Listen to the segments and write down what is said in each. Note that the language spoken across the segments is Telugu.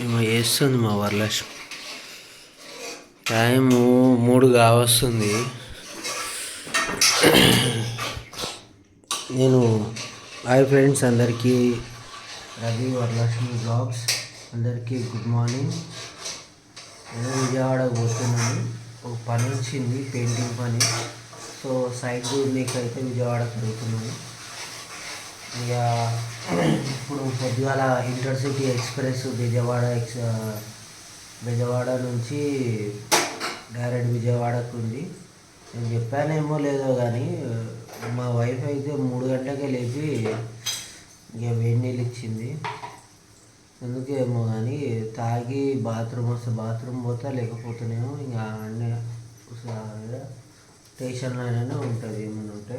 ఏమో చేస్తుంది మా వరలక్ష్మి. టైము మూడు కావస్తుంది. నేను హాయ్ ఫ్రెండ్స్ అందరికీ రవి వరలక్ష్మి బ్లాగ్స్ అందరికీ గుడ్ మార్నింగ్. నేను విజయవాడ పోతున్నాను. ఒక పని వచ్చింది పెయింటింగ్ పని. సో సైడ్ మీకు అయితే విజయవాడకు పోతున్నాను. ఇక ఇప్పుడు పొద్దుగాల ఇంటర్సిటీ ఎక్స్ప్రెస్ విజయవాడ ఎక్స్ విజయవాడ నుంచి డైరెక్ట్ విజయవాడకు ఉంది. నేను చెప్పానేమో లేదో కానీ మా వైఫ్ అయితే మూడు గంటలకే లేపి ఇక వేడి నీళ్ళు ఇచ్చింది. ఎందుకేమో కానీ తాగి బాత్రూమ్ వస్తే బాత్రూమ్ పోతా లేకపోతేనేమో ఇంకా అన్నీ స్టేషన్లోనే ఉంటుంది ఏమైనా ఉంటే.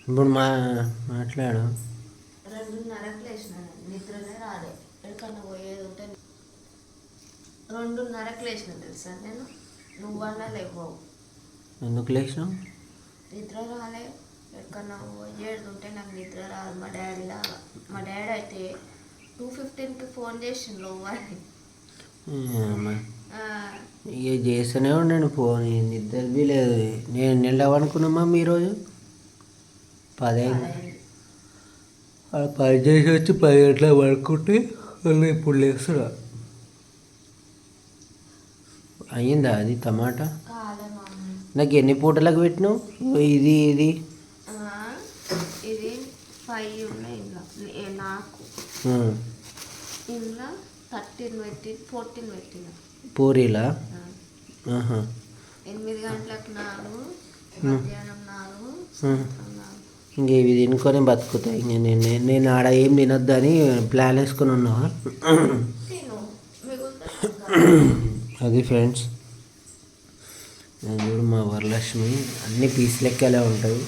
ఇప్పుడు మా మాట్లాడు రెండున్నరకు లేచిన నిద్రనే రాలే. ఎక్కడికన్నా పోయేది ఉంటే రెండున్నరకు లేచిన తెలుసా నేను? నువ్వన్నా ఎందుకు లేచినావు? నిద్ర రాలే. ఎక్కడన్నా పోయేది ఉంటే నాకు నిద్ర రాదు. మా డాడీ లాగా. మా డాడీ అయితే టూ ఫిఫ్టీన్కి ఫోన్ చేసిండు. అని. ఇక చేస్తూనే ఉండండి ఫోన్ నిద్ర బీ లేదు. నేను నిండవనుకున్నామా ఈరోజు? పదైంది. ఆ పని చేసి వచ్చి పది గంటలకు పడుకుంటే మళ్ళీ ఇప్పుడు లేస్తున్నా. అయ్యిందా అది టమాటా? నాకు ఎన్ని పూటలకు పెట్టినావు? ఇది ఇది. ఆ, ఇది ఫైవ్ ఉన్నాయి నాకు. ఇంట్లో థర్టీన్ పెట్టి ఫోర్టీన్ పెట్టిన పూరీలా. ఎనిమిది గంటలకు నాలుగు మధ్యాహ్నం ఇంక ఇవి తినుకొని బతుకుతాయి ఇంక నేను నేను ఆడ ఏం తినొద్దని ప్లాన్ వేసుకొని ఉన్నావా అది ఫ్రెండ్స్. చూడు మా వరలక్ష్మి. అన్ని పీస్ లెక్కలే ఉంటాయి.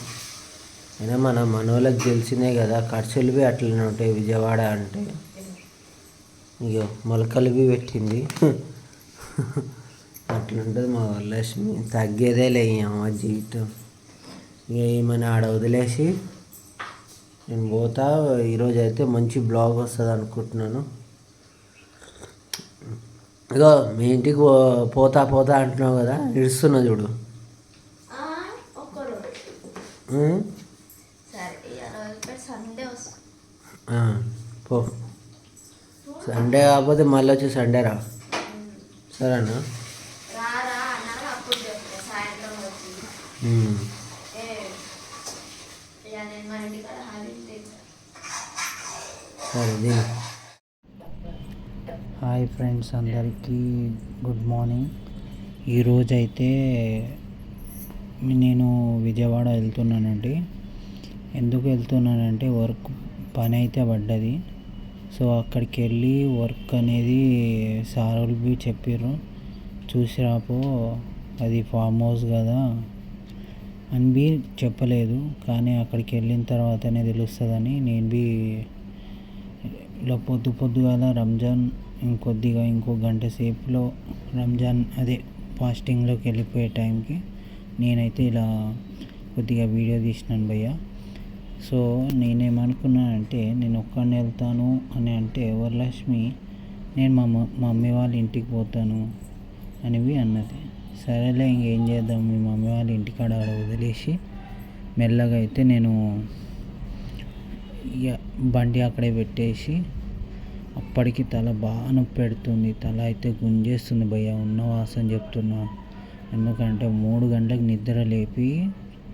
అయినా మన మనోళ్ళకి తెలిసిందే కదా ఖర్చులు బి అట్లనే ఉంటాయి విజయవాడ అంటే. ఇగో మొలకలు బి పెట్టింది. అట్లుంటుంది మా వరలక్ష్మి తగ్గేదే లేయమ్మ జీవితం. ఇక ఏమైనా ఆడ వదిలేసి నేను పోతా. ఈరోజు అయితే మంచి బ్లాగ్ వస్తుంది అనుకుంటున్నాను. ఇగో మీ ఇంటికి పో- పోతా పోతా అంటున్నావు కదా ఇడుస్తున్నా చూడు. పో. సండే కాకపోతే మళ్ళీ వచ్చి సండే రా సరేనా? సరే హాయ్ ఫ్రెండ్స్ అందరికీ గుడ్ మార్నింగ్. ఈరోజు అయితే నేను విజయవాడ వెళ్తున్నానండి. ఎందుకు వెళ్తున్నానంటే వర్క్ పని అయితే పడ్డది. సో అక్కడికి వెళ్ళి వర్క్ అనేది సారులు బి చెప్పారు చూసి రాపో అది ఫామ్ హౌస్ కదా అని బి చెప్పలేదు. కానీ అక్కడికి వెళ్ళిన తర్వాతనే తెలుస్తుందని నేను బి ఇలా పొద్దు పొద్దుగాల రంజాన్ ఇంకొద్దిగా ఇంకో గంట సేపులో రంజాన్ అదే ఫాస్టింగ్లోకి వెళ్ళిపోయే టైంకి నేనైతే ఇలా కొద్దిగా వీడియో తీసినాను భయ్య. సో నేనేమనుకున్నానంటే నేను ఒక్కడిని వెళ్తాను అని అంటే వరలక్ష్మి నేను మా మా మమ్మీ వాళ్ళ ఇంటికి పోతాను అనివి అన్నది. సరేలే ఇంకేం చేద్దాం మీ మమ్మీ వాళ్ళ ఇంటికాడ ఆడ వదిలేసి మెల్లగా అయితే నేను ఇక బండి అక్కడే పెట్టేసి అప్పటికి తల బాగా నొప్పి పెడుతుంది తల అయితే గుంజేస్తుంది భయ్య ఉన్న వాసన చెప్తున్నా. ఎందుకంటే మూడు గంటలకు నిద్ర లేపి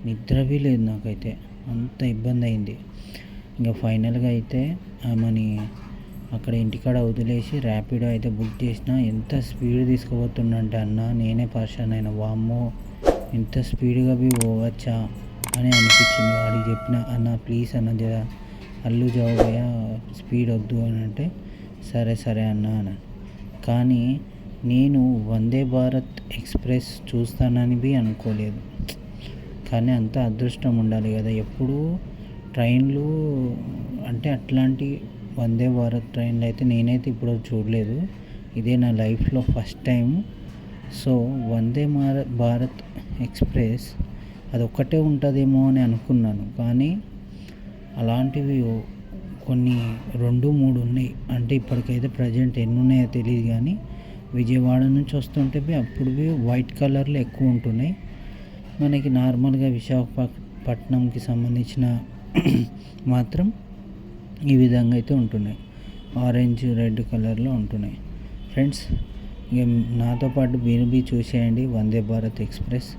నిద్రవి లేదు నాకైతే. అంత ఇబ్బంది అయింది ఇంకా ఫైనల్గా అయితే ఆమెని అక్కడ ఇంటికాడ వదిలేసి ర్యాపిడో అయితే బుక్ చేసిన ఎంత స్పీడ్ తీసుకుపోతుండంటే అన్న నేనే పర్షన్ అయిన వామ్మో ఇంత స్పీడ్గా బి పోవచ్చా? అని అనిపించింది. వాడికి చెప్పిన అన్న ప్లీజ్ అన్న జరా అల్లు జాబయ్య స్పీడ్ వద్దు అని అంటే సరే సరే అన్న అని. కానీ నేను వందే భారత్ ఎక్స్ప్రెస్ చూస్తానని బి అనుకోలేదు. కానీ అంత అదృష్టం ఉండాలి కదా. ఎప్పుడూ ట్రైన్లు అంటే అట్లాంటి వందే భారత్ ట్రైన్లు అయితే నేనైతే ఇప్పుడు చూడలేదు. ఇదే నా లైఫ్లో first time so Vande Bharat Bharat express అది ఒక్కటే ఉంటుందేమో అని అనుకున్నాను. కానీ అలాంటివి కొన్ని రెండు మూడు ఉన్నాయి. అంటే ఇప్పటికైతే ప్రజెంట్ ఎన్ని ఉన్నాయో తెలియదు కానీ విజయవాడ నుంచి వస్తుంటే అప్పుడు వైట్ కలర్లో ఎక్కువ ఉంటున్నాయి. మనకి నార్మల్గా విశాఖపట్నంకి సంబంధించిన మాత్రం ఈ విధంగా అయితే ఉంటున్నాయి. ఆరెంజ్ రెడ్ కలర్లో ఉంటున్నాయి. ఫ్రెండ్స్ ఇక నాతో పాటు మీరు బీ చూసేయండి. వందే భారత్ ఎక్స్ప్రెస్.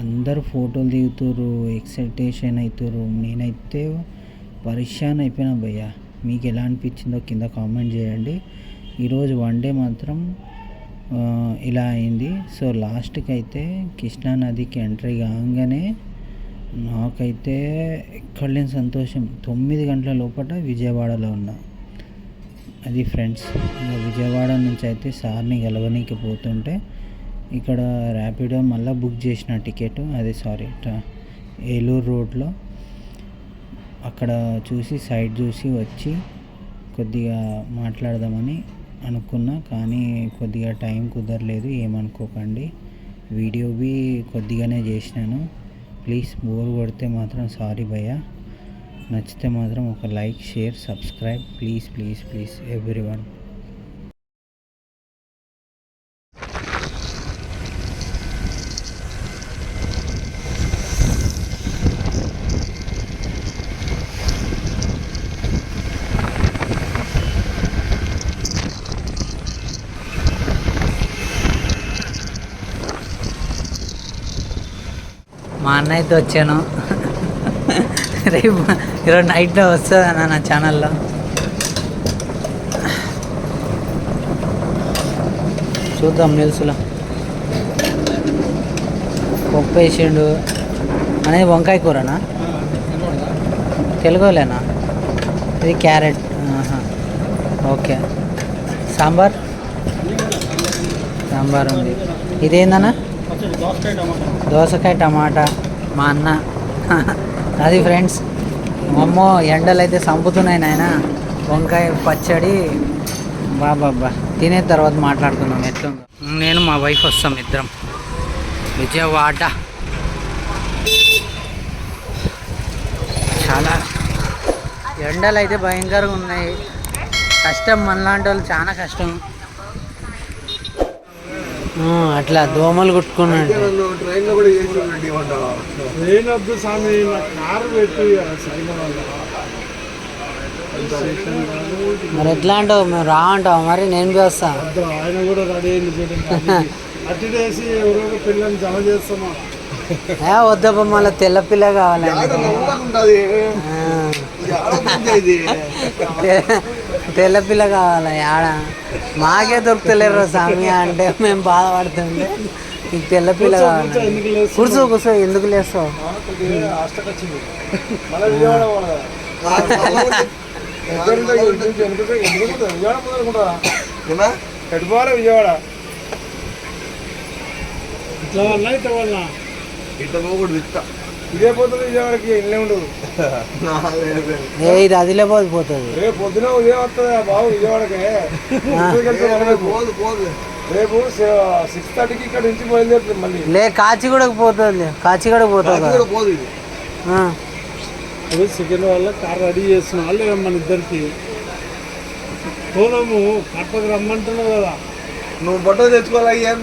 అందరూ ఫోటోలు దిగుతారు ఎక్సైటేషన్ అవుతారు నేనైతే పరిశాన్ అయిపోయినా భయ్యా. మీకు ఎలా అనిపించిందో కింద కామెంట్ చేయండి. ఈరోజు వన్ డే మాత్రం ఇలా అయింది. సో లాస్ట్కి అయితే కృష్ణా నదికి ఎంట్రీ కాగానే నాకైతే ఎక్కడలేని సంతోషం. తొమ్మిది గంటల లోపల విజయవాడలో ఉన్నా. అది ఫ్రెండ్స్ విజయవాడ నుంచి అయితే సార్ని గెలవనీకి పోతుంటే ఇక్కడ ర్యాపిడో మళ్ళీ బుక్ చేసిన టికెట్. అదే సారీ ఏలూరు రోడ్లో. అక్కడ చూసి సైడ్ చూసి వచ్చి కొద్దిగా మాట్లాడదామని అనుకున్నా కానీ కొద్దిగా టైం కుదరలేదు ఏమనుకోకండి. వీడియో బి కొద్దిగానే చేసినాను. ప్లీజ్ బోర్ కొడితే మాత్రం సారీ భయ్య. నచ్చితే మాత్రం ఒక like share subscribe. Please please please everyone మా అన్నయ్యతో వచ్చాను. రేపు ఈరోజు నైట్లో వస్తుందన్న నా ఛానల్లో. చూద్దాం నిల్సులో పప్పు వేసిండు. అనేది వంకాయ కూరనా? తెలుగులేనా? ఇది క్యారెట్. ఓకే. సాంబార్? సాంబార్ ఉంది. ఇదేందన్నా? దోసకాయ టమాటా. మా అన్న. అది ఫ్రెండ్స్ అమ్మో ఎండలు అయితే సంపుతున్నాయి నాయన. వంకాయ పచ్చడి. బాబాబ్బా తినే తర్వాత మాట్లాడుకుందాం ఎట్లుందో. నేను మా వైఫ్ వస్తాం ఇద్దరం. విజయవాడ. చాలా ఎండలు అయితే భయంకరంగా ఉన్నాయి. కష్టం మనలాంటి వాళ్ళు చాలా కష్టం. అట్లా దోమలు కుట్టుకున్నాడు. ట్రైన్లో కూడా చేసి ఉన్నట్టు ఇవ్వంటావా ట్రైన్ వద్దు స్వామి నా కారు పెట్టు సైన్ వల్ల. మరి ఎట్లా అంటావు? మేము రా అంటావు? మరి నేను బి వస్తా. వద్దు ఆయన కూడా రెడీ అట్టి వేసి ఎవరో పిల్లల్ని జమ చేస్తామా వద్దప్ప మళ్ళీ తెల్ల పిల్ల కావాలండి తె- తెల్ల పిల్ల కావాలి ఆడ మాకే దొరుకుతలేరు స్వామి అంటే మేము బాధపడుతుంటే. నీకు తెల్ల పిల్ల కావాలి? కూర్చో కూర్చో ఎందుకు లేస్తావు? విజయవాడ ఇట్లా ఇట్లా పోకూడదు ఇట్లా. ఇదే పోతుంది విజయవాడకి ఇల్లే ఉండదు. ఏ ఇది అదిలే పోతుంది. రేపు పొద్దున ఉదయం వస్తుంది బాబు విజయవాడకి? పోదు పోదు రేపు సిక్స్ థర్టీకి ఇక్కడ నుంచి బయలుదేరుతుంది మళ్ళీ. లే కాచిగూడకు పోతుంది కాచిగూడకు పోతుంది. కూడా పోదు ఇది. ఆ. అదే సెకండ్ వల్ల కార్ రెడీ చేస్తున్నా వాళ్ళు మన ఇద్దరికి. పోదాము కట్టకు రమ్మంటున్నావు కదా. నువ్వు బట్టలు తెచ్చుకోవాలి ఏం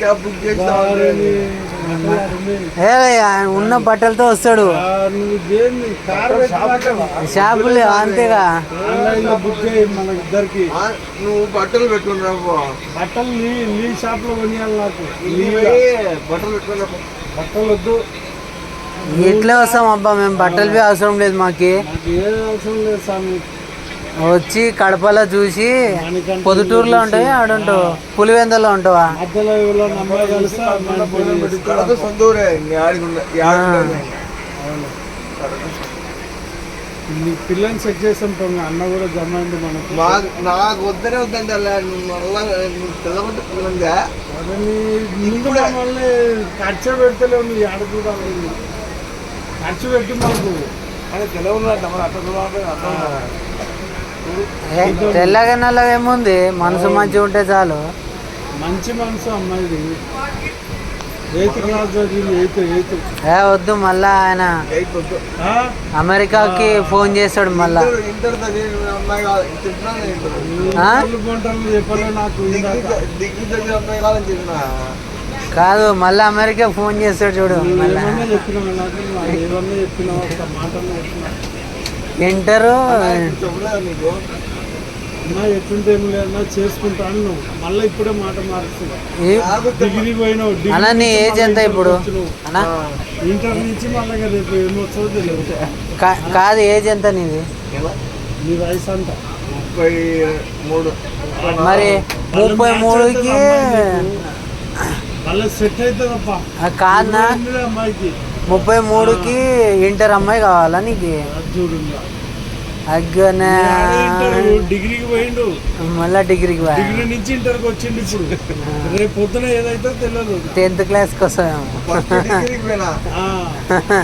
క్యాబ్ బుక్. ఏ ఆయన ఉన్న బట్టలతో వస్తాడు. పెట్టుకోవాలి షాపులు అంతేగా. నువ్వు బట్టలు పెట్టుకుని బట్టలు నీ నీ షాప్లో కొనియాలి నాకు. బట్టలు వద్దు ఎట్లా వస్తాం అబ్బా మేము బట్టలు బి అవసరం లేదు మాకి. ఏం అవసరం లేదు స్వామి. వచ్చి కడపలో చూసి పొద్దుటూరులో ఉంటాయి ఆడుంటావు పులివెందలో ఉంటావా? సెట్ అన్న కూడా జమ అయింది మనకు. మాకు నాకు వద్దనే వద్దండి అలా పిల్లంగా ఖర్చు పెడతలేవు ఆడ చూడాలి ఖర్చు పెట్టి అని ఏ, తెల్లగా నల్లగా ఏముంది? మనసు మంచిగా ఉంటే చాలు. మంచి మనసు అమ్మాయిది. ఎయిత్ క్లాస్ చదివింది ఎయిత్ ఎయిత్. ఏ వద్దు మళ్ళా ఆయన ఆ? అమెరికాకి ఫోన్ చేస్తాడు మళ్ళా. అమ్మాయి కాదు. అమ్మాయి మళ్ళీ అమెరికా ఫోన్ చేస్తాడు చూడు మళ్ళా. చెప్పినా మాట అన్న నీ ఏజ్ మళ్ళీ ఎంత ఇప్పుడు? ఇంటర్ కాదు ఏజ్ ఎంత నీది? నీ వయసు అంతా ముప్పై మూడు. మరి ముప్పై మూడుకి అమ్మాయికి? ముప్పై మూడుకి ఇంటర్ అమ్మాయి కావాలా నీకు? అగ్గనే. డిగ్రీకి పోయిండు. మళ్ళా డిగ్రీకి పోయా? డిగ్రీ నుంచి ఇంటర్కి వచ్చిండు ఇప్పుడు. రేపు పొద్దున ఏదైతే తెలియదు టెన్త్ పోయినా? ఆ,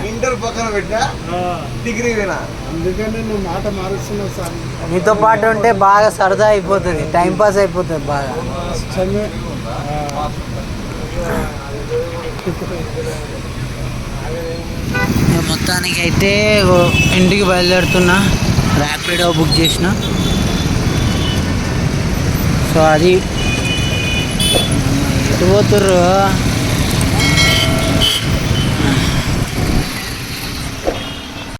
ఇంటర్ పక్కన పెట్టినా? ఆ. డిగ్రీ పోయినా? అందుకనే నువ్వు మాట మారుస్తున్నావు సార్. నీతో పాటు ఉంటే బాగా సరదా అయిపోతుంది. టైం పాస్ అయిపోతుంది బాగా. నేను మొత్తానికి అయితే ఇంటికి బయలుదేరుతున్నా. ర్యాపిడో బుక్ చేసిన. సో అది ఎటు పోతుర్రు?